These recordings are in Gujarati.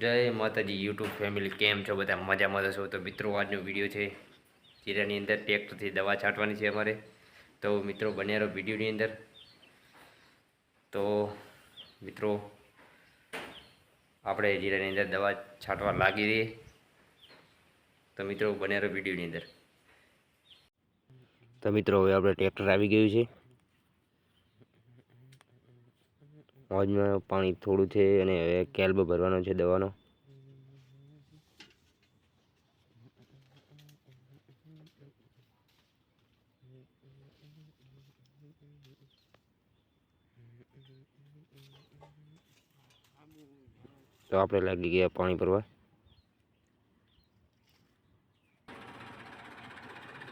જય માતાજી, યુટ્યુબ ફેમિલી, કેમ છો બધા? મજામાં મજા છો? તો મિત્રો, આજનો વીડિયો છે જીરાની અંદર, ટ્રેક્ટરથી દવા છાંટવાની છે અમારે. તો મિત્રો, બન્યા રહો વિડીયોની અંદર. તો મિત્રો, આપણે જીરાની અંદર દવા છાંટવા લાગી રહીએ. તો મિત્રો, બન્યા રહો વિડીયોની અંદર. તો મિત્રો, હવે આપણે ટ્રેક્ટર આવી ગયું છે. મોજમાં પાણી થોડું છે અને હવે કેલ્બ ભરવાનો છે દવાનો. તો આપણે લાગી ગયા પાણી ભરવા.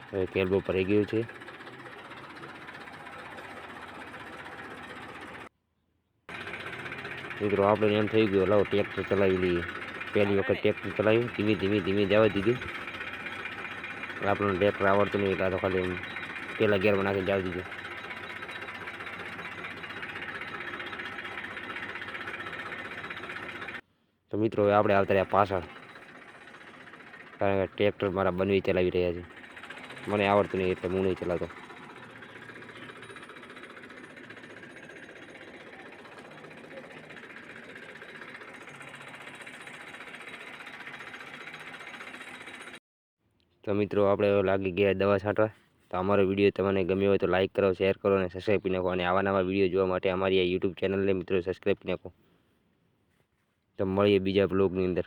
હવે કેલ્બો ભરાઈ ગયું છે. મિત્રો, આપણે એમ થઈ ગયું લાવો ટ્રેક્ટર ચલાવી લઈએ. પહેલી વખત ટ્રેક્ટર ચલાવ્યું, ધીમે ધીમે ધીમે જવા દીધું. આપણને ટ્રેક્ટર આવડતું નહીં, એટલે ખાલી એમ પહેલાં ગેરમાં નાખીને જવા દીધું. તો મિત્રો, હવે આપણે આવતા રહ્યા પાછળ. કારણ કે ટ્રેક્ટર મારા બનવી ચલાવી રહ્યા છે. મને આવડતું નહીં, એટલે હું નહીં ચલાવતો. તો મિત્રો, આપણે લાગી ગયા દવા છાંટવા. તો અમારો વીડિયો તમને ગમ્યો હોય તો લાઈક કરો શેર કરો અને સબસ્ક્રાઈબ કરી નાખો. અને આવા નવા વીડિયો જોવા માટે અમારી આ યુટ્યુબ ચેનલને મિત્રો સબસ્ક્રાઈબ કરી નાખો. તો મળીએ બીજા બ્લોગની અંદર.